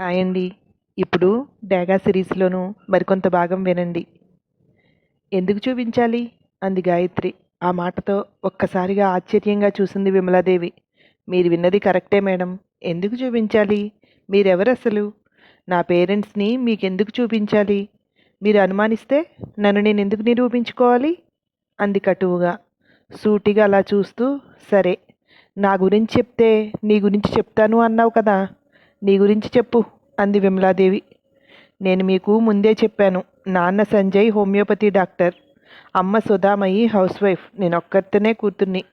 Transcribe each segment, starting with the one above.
Hi అండి. ఇప్పుడు డేగా సిరీస్లోనూ మరికొంత భాగం వినండి. ఎందుకు చూపించాలి? అంది గాయత్రి. ఆ మాటతో ఒక్కసారిగా ఆశ్చర్యంగా చూసింది విమలాదేవి. మీరు విన్నది కరెక్టే మేడం. ఎందుకు చూపించాలి? మీరెవరు అసలు నా పేరెంట్స్ని మీకెందుకు చూపించాలి? మీరు అనుమానిస్తే నన్ను నేను ఎందుకు నిరూపించుకోవాలి? అంది కటువుగా. సూటిగా అలా చూస్తూ సరే నా గురించి చెప్తే నీ గురించి చెప్తాను అన్నావు కదా. నీ గురించి చెప్పు అంది విమలాదేవి. నేను మీకు ముందే చెప్పాను నాన్న సంజయ్ హోమియోపతి డాక్టర్. అమ్మ సుధామయి హౌస్ వైఫ్ నేను ఒక్కరితోనే కూతుర్ని.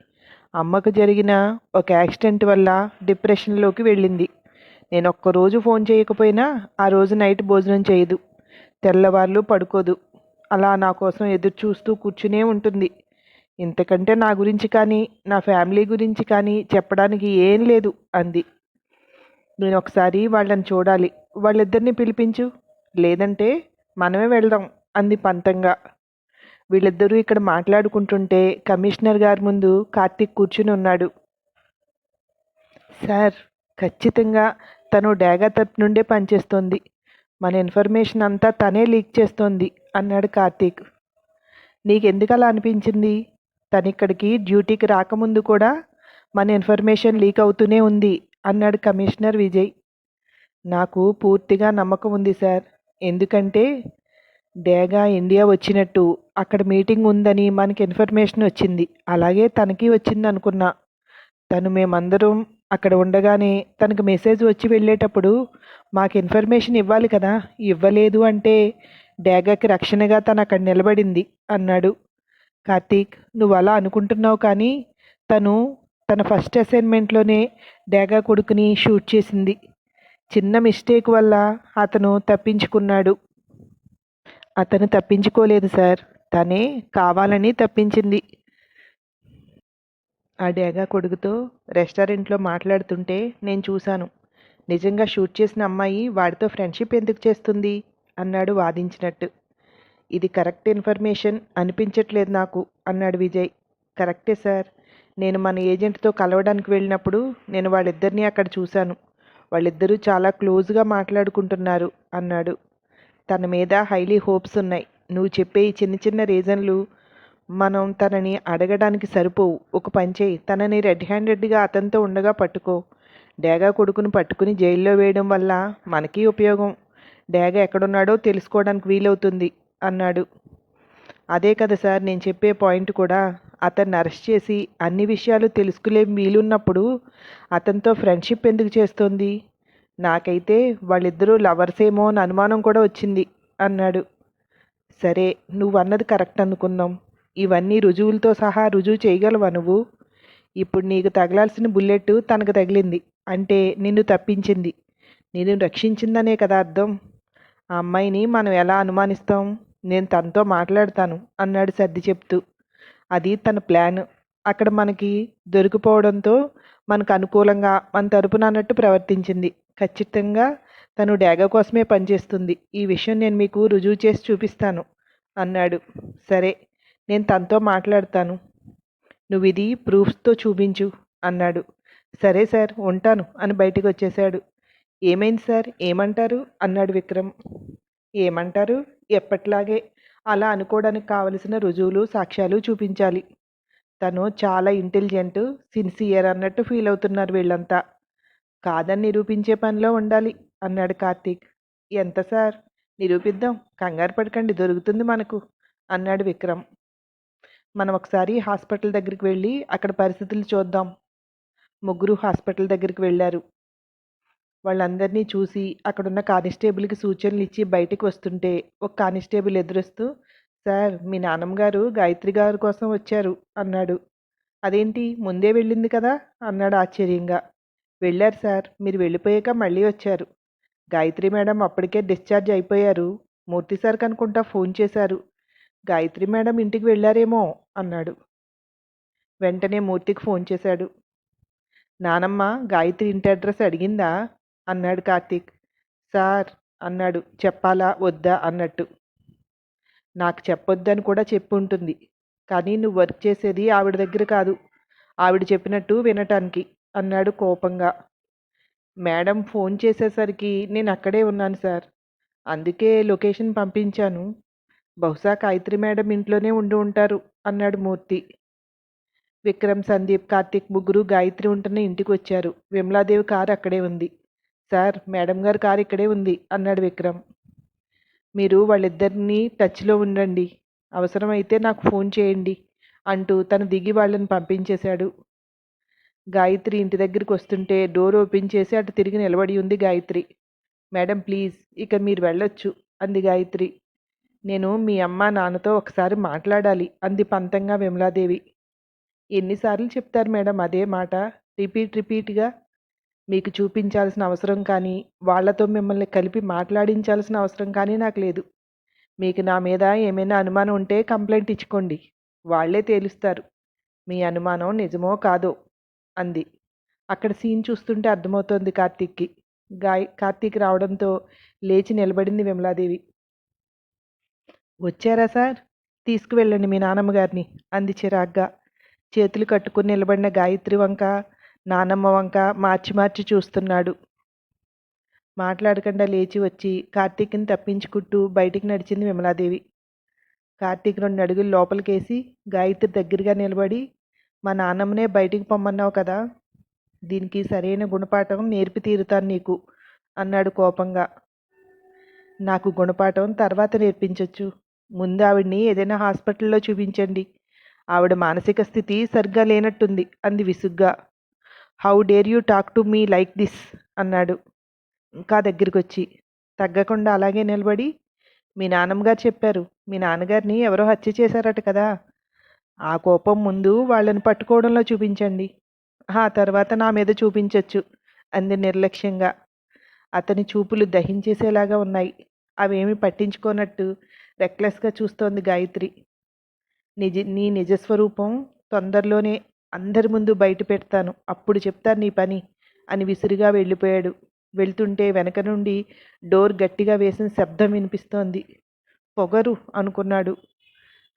అమ్మకు జరిగిన ఒక యాక్సిడెంట్ వల్ల డిప్రెషన్లోకి వెళ్ళింది. నేను ఒక్కరోజు ఫోన్ చేయకపోయినా ఆ రోజు నైట్ భోజనం చేయదు తెల్లవార్లు పడుకోదు. అలా నా కోసం ఎదురు చూస్తూ కూర్చునే ఉంటుంది. ఇంతకంటే నా గురించి కానీ నా ఫ్యామిలీ గురించి కానీ చెప్పడానికి ఏం లేదు అంది. నేను ఒకసారి వాళ్ళని చూడాలి. వాళ్ళిద్దరిని పిలిపించు. లేదంటే మనమే వెళ్దాం అంది పంతంగా. వీళ్ళిద్దరూ ఇక్కడ మాట్లాడుకుంటుంటే కమిషనర్ గారి ముందు కార్తీక్ కూర్చుని ఉన్నాడు. సార్ ఖచ్చితంగా తను డేగా తరపు నుండే పనిచేస్తోంది. మన ఇన్ఫర్మేషన్ అంతా తనే లీక్ చేస్తోంది అన్నాడు కార్తీక్. నీకెందుకు అలా అనిపించింది? తను ఇక్కడికి డ్యూటీకి రాకముందు కూడా మన ఇన్ఫర్మేషన్ లీక్ అవుతూనే ఉంది అన్నాడు కమిషనర్ విజయ్. నాకు పూర్తిగా నమ్మకం ఉంది సార్. ఎందుకంటే డేగా ఇండియా వచ్చినట్టు అక్కడ మీటింగ్ ఉందని మనకి ఇన్ఫర్మేషన్ వచ్చింది. అలాగే తనకి వచ్చింది అనుకున్నా. తను మేమందరం అక్కడ ఉండగానే తనకు మెసేజ్ వచ్చి వెళ్ళేటప్పుడు మాకు ఇన్ఫర్మేషన్ ఇవ్వాలి కదా ఇవ్వలేదు అంటే డేగాకి రక్షణగా తను అక్కడ నిలబడింది అన్నాడు. కార్తీక్ నువ్వు అలా అనుకుంటున్నావు కానీ తను తన ఫస్ట్ అసైన్మెంట్లోనే డేగా కొడుకుని షూట్ చేసింది. చిన్న మిస్టేక్ వల్ల అతను తప్పించుకున్నాడు. అతను తప్పించుకోలేదు సార్. తనే కావాలని తప్పించింది. ఆ డేగా కొడుకుతో రెస్టారెంట్లో మాట్లాడుతుంటే నేను చూశాను. నిజంగా షూట్ చేసిన అమ్మాయి వాడితో ఫ్రెండ్షిప్ ఎందుకు చేస్తుంది? అన్నాడు వాదించినట్టు. ఇది కరెక్ట్ ఇన్ఫర్మేషన్ అనిపించట్లేదు నాకు అన్నాడు విజయ్. కరెక్టే సార్. నేను మన ఏజెంట్తో కలవడానికి వెళ్ళినప్పుడు నేను వాళ్ళిద్దరినీ అక్కడ చూశాను. వాళ్ళిద్దరూ చాలా క్లోజ్గా మాట్లాడుకుంటున్నారు అన్నాడు. తన మీద హైలీ హోప్స్ ఉన్నాయి. నువ్వు చెప్పే ఈ చిన్న చిన్న రీజన్లు మనం తనని అడగడానికి సరిపోవు. ఒక పని చేయి. తనని రెడ్ హ్యాండెడ్గా అతనితో ఉండగా పట్టుకో. డేగా కొడుకుని పట్టుకుని జైల్లో వేయడం వల్ల మనకి ఉపయోగం. డేగా ఎక్కడున్నాడో తెలుసుకోవడానికి వీలవుతుంది అన్నాడు. అదే కదా సార్ నేను చెప్పే పాయింట్ కూడా. అతన్ని అరెస్ట్ చేసి అన్ని విషయాలు తెలుసుకునే వీలున్నప్పుడు అతనితో ఫ్రెండ్షిప్ ఎందుకు చేస్తోంది? నాకైతే వాళ్ళిద్దరూ లవర్స్ ఏమో అని అనుమానం కూడా వచ్చింది అన్నాడు. సరే నువ్వు అన్నది కరెక్ట్ అనుకుందాం. ఇవన్నీ రుజువులతో సహా రుజువు చేయగలవా నువ్వు? ఇప్పుడు నీకు తగలాల్సిన బుల్లెట్ తనకు తగిలింది. అంటే నిన్ను తప్పించింది. నిన్ను రక్షించిందనే కదా అర్థం? ఆ అమ్మాయిని మనం ఎలా అనుమానిస్తాం? నేను తనతో మాట్లాడతాను అన్నాడు సర్ది చెప్తూ. అది తన ప్లాన్. అక్కడ మనకి దొరికిపోవడంతో మనకు అనుకూలంగా మన తరపున అన్నట్టు ప్రవర్తించింది. ఖచ్చితంగా తను డాగా కోసమే పనిచేస్తుంది. ఈ విషయం నేను మీకు రుజువు చేసి చూపిస్తాను అన్నాడు. సరే నేను తనతో మాట్లాడతాను. నువ్వు ఇది ప్రూఫ్స్తో చూపించు అన్నాడు. సరే సార్ ఉంటాను అని బయటికి వచ్చేశాడు. ఏమైంది సార్? ఏమంటారు? అన్నాడు విక్రమ్. ఏమంటారు? ఎప్పట్లాగే అలా అనుకోవడానికి కావలసిన రుజువులు సాక్ష్యాలు చూపించాలి. తను చాలా ఇంటెలిజెంట్ సిన్సియర్ అన్నట్టు ఫీల్ అవుతున్నారు వీళ్ళంతా. కాదని నిరూపించే పనిలో ఉండాలి అన్నాడు కార్తీక్. ఎంత సార్? నిరూపిద్దాం. కంగారు పడకండి దొరుకుతుంది మనకు అన్నాడు విక్రమ్. మనం ఒకసారి హాస్పిటల్ దగ్గరికి వెళ్ళి అక్కడ పరిస్థితులు చూద్దాం. ముగ్గురు హాస్పిటల్ దగ్గరికి వెళ్ళారు. వాళ్ళందరినీ చూసి అక్కడున్న కానిస్టేబుల్కి సూచనలు ఇచ్చి బయటికి వస్తుంటే ఒక కానిస్టేబుల్ ఎదురొస్తూ సార్ మీ నాన్నమ్మగారు గాయత్రి గారి కోసం వచ్చారు అన్నాడు. అదేంటి? ముందే వెళ్ళింది కదా అన్నాడు ఆశ్చర్యంగా. వెళ్ళారు సార్. మీరు వెళ్ళిపోయాక మళ్ళీ వచ్చారు. గాయత్రి మేడం అప్పటికే డిశ్చార్జ్ అయిపోయారు. మూర్తి సార్ కనుకుంటా ఫోన్ చేశారు. గాయత్రి మేడం ఇంటికి వెళ్ళారేమో అన్నాడు. వెంటనే మూర్తికి ఫోన్ చేశాడు. నానమ్మ గాయత్రి ఇంటి అడ్రస్ అడిగిందా? అన్నాడు కార్తీక్. సార్ అన్నాడు. చెప్పాలా? వద్దా? అన్నట్టు. నాకు చెప్పొద్దని కూడా చెప్పుంటుంది. కానీ నువ్వు వర్క్ చేసేది ఆవిడ దగ్గర కాదు. ఆవిడ చెప్పినట్టు వినటానికి అన్నాడు కోపంగా. మేడం ఫోన్ చేసేసరికి నేను అక్కడే ఉన్నాను సార్. అందుకే లొకేషన్ పంపించాను. బహుశా గాయత్రి మేడం ఇంట్లోనే ఉండి ఉంటారు అన్నాడు మూర్తి. విక్రమ్ సందీప్ కార్తీక్ ముగ్గురు గాయత్రి ఉంటున్న ఇంటికి వచ్చారు విమలాదేవి కారు అక్కడే ఉంది. సార్ మేడం గారి కారు ఇక్కడే ఉంది అన్నాడు విక్రమ్. మీరు వాళ్ళిద్దరినీ టచ్లో ఉండండి. అవసరమైతే నాకు ఫోన్ చేయండి అంటూ తను దిగి వాళ్ళని పంపించేశాడు. గాయత్రి ఇంటి దగ్గరికి వస్తుంటే డోర్ ఓపెన్ చేసి అటు తిరిగి నిలబడి ఉంది గాయత్రి. మేడం ప్లీజ్ ఇక మీరు వెళ్ళొచ్చు అంది గాయత్రి. నేను మీ అమ్మ నాన్నతో ఒకసారి మాట్లాడాలి అంది పంతంగా విమలాదేవి. ఎన్నిసార్లు చెప్తారు మేడం అదే మాట? రిపీట్ రిపీట్గా మీకు చూపించాల్సిన అవసరం కానీ వాళ్ళతో మిమ్మల్ని కలిపి మాట్లాడించాల్సిన అవసరం కానీ నాకు లేదు. మీకు నా మీద ఏమైనా అనుమానం ఉంటే కంప్లైంట్ ఇచ్చుకోండి. వాళ్ళే తేలుస్తారు. మీ అనుమానం నిజమో కాదో అంది. అక్కడ సీన్ చూస్తుంటే అర్థమవుతోంది కార్తీక్కి. గాయ్ కార్తీక్ రావడంతో లేచి నిలబడింది విమలాదేవి. వచ్చారా సార్? తీసుకువెళ్ళండి మీ నాన్నమ్మగారిని అంది చిరాగ్గా. చేతులు కట్టుకుని నిలబడిన గాయత్రి వంక నానమ్మ వంక మార్చి మార్చి చూస్తున్నాడు. మాట్లాడకుండా లేచి వచ్చి కార్తీక్ని తప్పించుకుంటూ బయటికి నడిచింది విమలాదేవి. కార్తీక్ రెండు అడుగులు లోపలికేసి గాయత్రి దగ్గరగా నిలబడి మా నాన్నమ్మనే బయటికి పొమ్మన్నావు కదా దీనికి సరైన గుణపాఠం నేర్పి తీరుతాను నీకు అన్నాడు కోపంగా. నాకు గుణపాఠం తర్వాత నేర్పించవచ్చు ముందు ఆవిడ్ని ఏదైనా హాస్పిటల్లో చూపించండి. ఆవిడ మానసిక స్థితి సరిగ్గా లేనట్టుంది అంది విసుగ్గా. How dare you talk to me like this అన్నాడు. ఇంకా దగ్గరికి వచ్చి తగ్గకుండా అలాగే నిలబడి మీ నాన్నమ్మగారు చెప్పారు మీ నాన్నగారిని ఎవరో హత్య చేశారట కదా ఆ కోపం ముందు వాళ్ళని పట్టుకోవడంలో చూపించండి. ఆ తర్వాత నా మీద చూపించవచ్చు అంది నిర్లక్ష్యంగా. అతని చూపులు దహించేసేలాగా ఉన్నాయి. అవేమి పట్టించుకోనట్టు రెక్లెస్గా చూస్తోంది గాయత్రి. నిజ నీ నిజస్వరూపం తొందరలోనే అందరి ముందు బయట పెడతాను. అప్పుడు చెప్తాను నీ పని అని విసిరిగా వెళ్ళిపోయాడు. వెళ్తుంటే వెనక నుండి డోర్ గట్టిగా వేసిన శబ్దం వినిపిస్తోంది. పొగరు అనుకున్నాడు.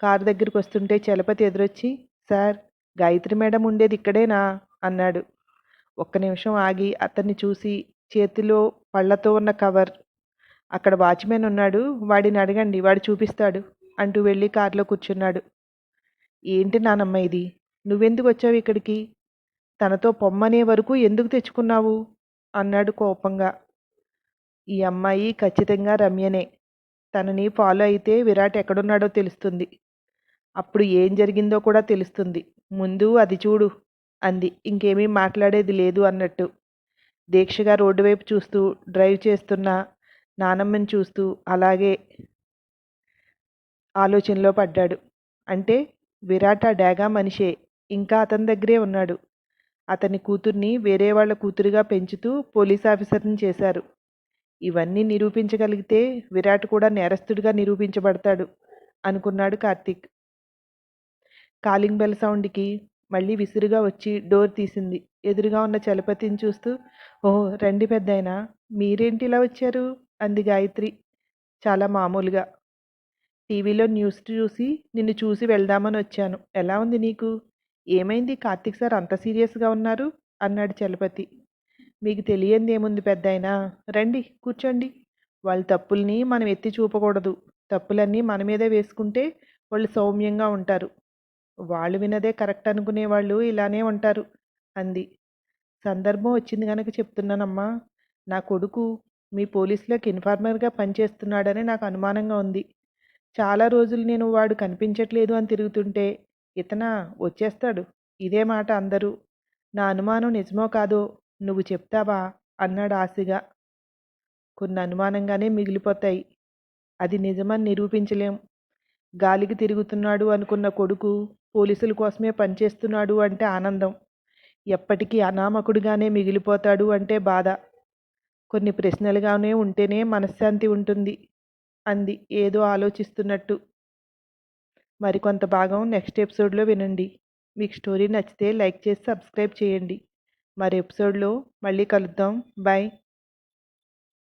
కారు దగ్గరికి వస్తుంటే చలపతి ఎదురొచ్చి సార్ గాయత్రి మేడం ఉండేది ఇక్కడేనా? అన్నాడు. ఒక్క నిమిషం ఆగి అతన్ని చూసి చేతిలో పళ్ళతో ఉన్న కవర్. అక్కడ వాచ్మెన్ ఉన్నాడు. వాడిని అడగండి. వాడు చూపిస్తాడు అంటూ వెళ్ళి కారులో కూర్చున్నాడు. ఏంటి నానమ్మ ఇది? నువ్వెందుకు వచ్చావు ఇక్కడికి? తనతో పొమ్మనే వరకు ఎందుకు తెచ్చుకున్నావు? అన్నాడు కోపంగా. ఈ అమ్మాయి ఖచ్చితంగా రమ్యనే. తనని ఫాలో అయితే విరాట్ ఎక్కడున్నాడో తెలుస్తుంది. అప్పుడు ఏం జరిగిందో కూడా తెలుస్తుంది. ముందు అది చూడు అంది. ఇంకేమీ మాట్లాడేది లేదు అన్నట్టు. దీక్షగా రోడ్డు వైపు చూస్తూ డ్రైవ్ చేస్తున్న నానమ్మని చూస్తూ అలాగే ఆలోచనలో పడ్డాడు. అంటే విరాట్ ఆ డాగా మనిషే. ఇంకా అతని దగ్గరే ఉన్నాడు. అతని కూతుర్ని వేరే వాళ్ళ కూతురుగా పెంచుతూ పోలీస్ ఆఫీసర్ని చేశారు. ఇవన్నీ నిరూపించగలిగితే విరాట్ కూడా నేరస్తుడిగా నిరూపించబడతాడు అనుకున్నాడు కార్తీక్. కాలింగ్ బెల్ సౌండ్కి మళ్ళీ విసురుగా వచ్చి డోర్ తీసింది. ఎదురుగా ఉన్న చలపతిని చూస్తూ ఓహో రండి పెద్దయినా మీరేంటి ఇలా వచ్చారు? అంది గాయత్రి చాలా మామూలుగా. టీవీలో న్యూస్ చూసి నిన్ను చూసి వెళ్దామని వచ్చాను. ఎలా ఉంది నీకు? ఏమైంది? కార్తీక్ సార్ అంత సీరియస్గా ఉన్నారు? అన్నాడు చలపతి. మీకు తెలియంది ఏముంది పెద్దాయనా? రండి కూర్చోండి. వాళ్ళ తప్పుల్ని మనం ఎత్తి చూపకూడదు. తప్పులన్నీ మన మీదే వేసుకుంటే వాళ్ళు సౌమ్యంగా ఉంటారు. వాళ్ళు వినదే కరెక్ట్ అనుకునే వాళ్ళు ఇలానే ఉంటారు అంది. సందర్భం వచ్చింది కనుక చెప్తున్నానమ్మా. నా కొడుకు మీ పోలీసులకు ఇన్ఫార్మర్గా పనిచేస్తున్నాడని నాకు అనుమానంగా ఉంది. చాలా రోజులు నేను వాడు కనిపించట్లేదు అని తిరుగుతుంటే ఇతనా వచ్చేస్తాడు. ఇదే మాట అందరూ. నా అనుమానం నిజమో కాదో నువ్వు చెప్తావా? అన్నాడు ఆశగా. కొన్ని అనుమానంగానే మిగిలిపోతాయి. అది నిజమని నిరూపించలేం. గాలికి తిరుగుతున్నాడు అనుకున్న కొడుకు పోలీసుల కోసమే పనిచేస్తున్నాడు అంటే ఆనందం. ఎప్పటికీ అనామకుడిగానే మిగిలిపోతాడు అంటే బాధ. కొన్ని ప్రశ్నలుగానే ఉంటేనే మనశ్శాంతి ఉంటుంది. అంది. ఏదో ఆలోచిస్తున్నట్టు. మరికొంత భాగం నెక్స్ట్ ఎపిసోడ్లో వినండి. మీకు స్టోరీ నచ్చితే లైక్ చేసి సబ్స్క్రైబ్ చేయండి. మరి ఎపిసోడ్లో మళ్ళీ కలుద్దాం. బాయ్